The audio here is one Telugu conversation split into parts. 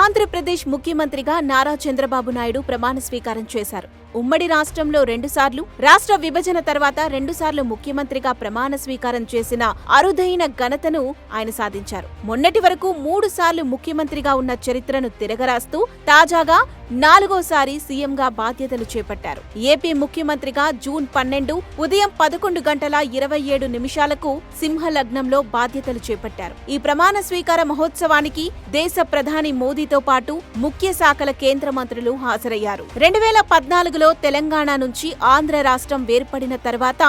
ఆంధ్రప్రదేశ్ ముఖ్యమంత్రిగా నారా చంద్రబాబు నాయుడు ప్రమాణ స్వీకారం చేశారు. ఉమ్మడి రాష్ట్రంలో రెండుసార్లు రాష్ట్ర విభజన తర్వాత రెండుసార్లు ముఖ్యమంత్రిగా ప్రమాణ స్వీకారం చేసిన అరుదైన ఘనతను ఆయన సాధించారు. మొన్నటి వరకు మూడు సార్లు ముఖ్యమంత్రిగా ఉన్న చరిత్రను తిరగరాస్తూ తాజాగా నాలుగోసారి సీఎంగా బాధ్యతలు చేపట్టారు. ఏపీ ముఖ్యమంత్రిగా జూన్ పన్నెండు ఉదయం పదకొండు గంటల ఇరవై ఏడు నిమిషాలకు సింహలగ్నంలో బాధ్యతలు చేపట్టారు. ఈ ప్రమాణ స్వీకార మహోత్సవానికి దేశ ప్రధాని మోదీతో పాటు ముఖ్య శాఖల కేంద్ర మంత్రులు హాజరయ్యారు. రెండు వేల పద్నాలుగులో తెలంగాణ నుంచి ఆంధ్ర రాష్ట్రం వేర్పడిన తర్వాత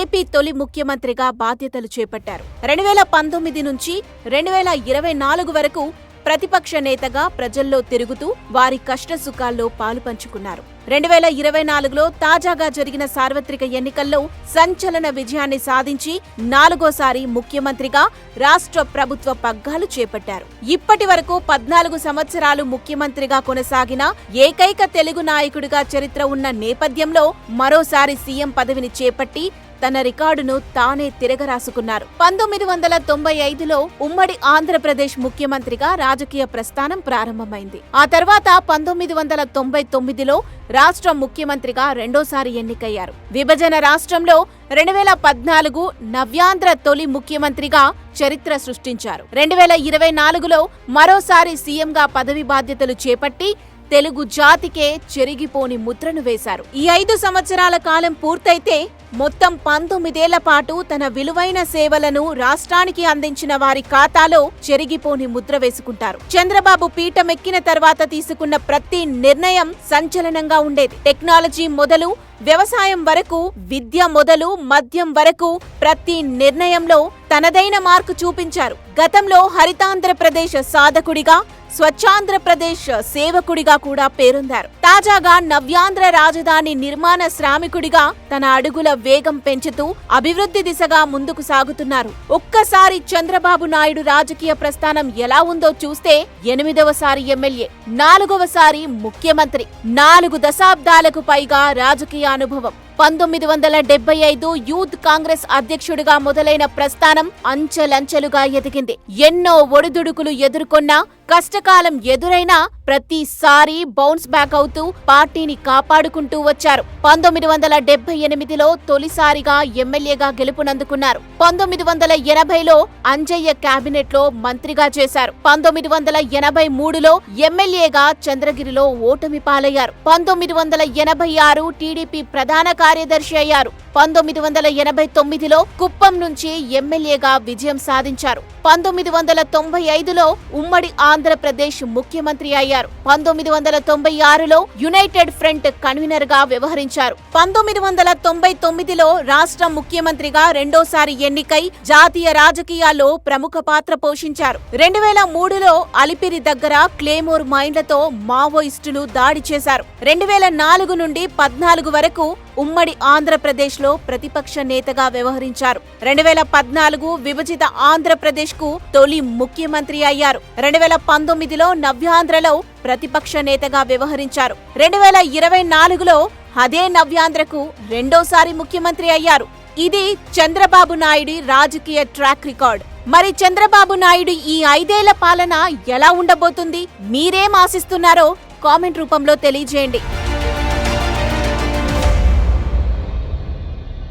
ఏపీ తొలి ముఖ్యమంత్రిగా బాధ్యతలు చేపట్టారు. రెండు వేల పంతొమ్మిది నుంచి రెండు వేల ఇరవై నాలుగు వరకు ప్రతిపక్ష నేతగా ప్రజల్లో తిరుగుతూ వారి కష్టసుఖాల్లో పాలు పంచుకున్నారు. రెండు వేల ఇరవై నాలుగులో తాజాగా జరిగిన సార్వత్రిక ఎన్నికల్లో సంచలన విజయాన్ని సాధించి నాలుగోసారి ముఖ్యమంత్రిగా రాష్ట్ర ప్రభుత్వ పగ్గాలు చేపట్టారు. ఇప్పటి వరకు పద్నాలుగు సంవత్సరాలు ముఖ్యమంత్రిగా కొనసాగిన ఏకైక తెలుగు నాయకుడిగా చరిత్ర ఉన్న నేపథ్యంలో మరోసారి సీఎం పదవిని చేపట్టి తన రికార్డును తానే తిరగరాసుకున్నారు. పంతొమ్మిది వందల తొంభై ఐదులో ఉమ్మడి ఆంధ్రప్రదేశ్ ముఖ్యమంత్రిగా రాజకీయ ప్రస్థానం ప్రారంభమైంది. ఆ తర్వాత పంతొమ్మిది వందల తొంభై తొమ్మిదిలో రాష్ట్ర ముఖ్యమంత్రిగా రెండోసారి ఎన్నికయ్యారు. విభజన రాష్ట్రంలో రెండు వేల పద్నాలుగు నవ్యాంధ్ర తొలి ముఖ్యమంత్రిగా చరిత్ర సృష్టించారు. రెండు వేల ఇరవై నాలుగులో మరోసారి సీఎంగా పదవి బాధ్యతలు చేపట్టి తెలుగు జాతికే చెరిగిపోని ముద్రను వేశారు. ఈ ఐదు సంవత్సరాల కాలం పూర్తయితే మొత్తం పంతొమ్మిదేళ్ళ పాటు తన విలువైన సేవలను రాష్ట్రానికి అందించిన వారి ఖాతాలో చెరిగిపోని ముద్ర వేసుకుంటారు. చంద్రబాబు పీఠమెక్కిన తర్వాత తీసుకున్న ప్రతి నిర్ణయం సంచలనంగా ఉండేది. టెక్నాలజీ మొదలు వ్యవసాయం వరకు విద్య మొదలు మద్యం వరకు ప్రతి నిర్ణయంలో తనదైన మార్కు చూపించారు. గతంలో హరితాంధ్రప్రదేశ్ సాధకుడిగా స్వచ్ఛాంధ్రప్రదేశ్ సేవకుడిగా కూడా పేరొందారు. తాజాగా నవ్యాంధ్ర రాజధాని నిర్మాణ శ్రామికుడిగా తన అడుగుల వేగం పెంచుతూ అభివృద్ధి దిశగా ముందుకు సాగుతున్నారు. ఒక్కసారి చంద్రబాబు నాయుడు రాజకీయ ప్రస్థానం ఎలా ఉందో చూస్తే ఎనిమిదవసారి ఎమ్మెల్యే నాలుగవసారి ముఖ్యమంత్రి నాలుగు దశాబ్దాలకు పైగా రాజకీయ అనుభవం. పంతొమ్మిది వందల డెబ్బై ఐదు యూత్ కాంగ్రెస్ అధ్యక్షుడిగా మొదలైన ప్రస్థానం అంచెలంచెలుగా ఎదిగింది. ఎన్నో ఒడిదుడుకులు ఎదుర్కొన్నా కష్టకాలం ఎదురైనా ప్రతిసారి బౌన్స్ బ్యాక్ అవుతూ పార్టీని కాపాడుకుంటూ వచ్చారు. పంతొమ్మిది వందల డెబ్బై ఎనిమిదిలో తొలిసారిగా ఎమ్మెల్యేగా గెలుపునందుకున్నారు. పంతొమ్మిది వందల ఎనభైలో అంజయ్య కేబినెట్లో మంత్రిగా చేశారు. పంతొమ్మిది వందల ఎనభై మూడులో ఎమ్మెల్యేగా చంద్రగిరిలో ఓటమి పాలయ్యారు. పంతొమ్మిది వందల ఎనభై ఆరు టీడీపీ ప్రధాన కార్యదర్శి అయ్యారు. పంతొమ్మిది వందల ఎనభై తొమ్మిదిలో కుప్పం నుంచి ఎమ్మెల్యేగా విజయం సాధించారు. పంతొమ్మిది వందల తొంభై ఐదులో ఉమ్మడి ఆంధ్రప్రదేశ్ ముఖ్యమంత్రి అయ్యారు. పంతొమ్మిది వందల తొంభై ఆరులో యునైటెడ్ ఫ్రంట్ కన్వీనర్గా వ్యవహరించారు. పంతొమ్మిది వందల తొంభై తొమ్మిదిలో రాష్ట్ర ముఖ్యమంత్రిగా రెండోసారి ఎన్నికై జాతీయ రాజకీయాల్లో ప్రముఖ పాత్ర పోషించారు. రెండు వేల మూడులో అలిపిరి దగ్గర క్లేమోర్ మైండ్లతో మావోయిస్టులు దాడి చేశారు. రెండు వేల నాలుగు నుండి పద్నాలుగు వరకు ఉమ్మడి ఆంధ్రప్రదేశ్ లో ప్రతిపక్ష నేతగా వ్యవహరించారు. రెండు వేల పద్నాలుగు విభజిత ఆంధ్రప్రదేశ్కు తొలి ముఖ్యమంత్రి అయ్యారు. రెండు వేల పంతొమ్మిదిలో నవ్యాంధ్రలో ప్రతిపక్ష నేతగా వ్యవహరించారు. రెండు వేల ఇరవై నాలుగులో అదే నవ్యాంధ్రకు రెండోసారి ముఖ్యమంత్రి అయ్యారు. ఇది చంద్రబాబు నాయుడి రాజకీయ ట్రాక్ రికార్డ్. మరి చంద్రబాబు నాయుడు ఈ ఐదేళ్ళ పాలన ఎలా ఉండబోతుంది? మీరేం ఆశిస్తున్నారో కామెంట్ రూపంలో తెలియజేయండి.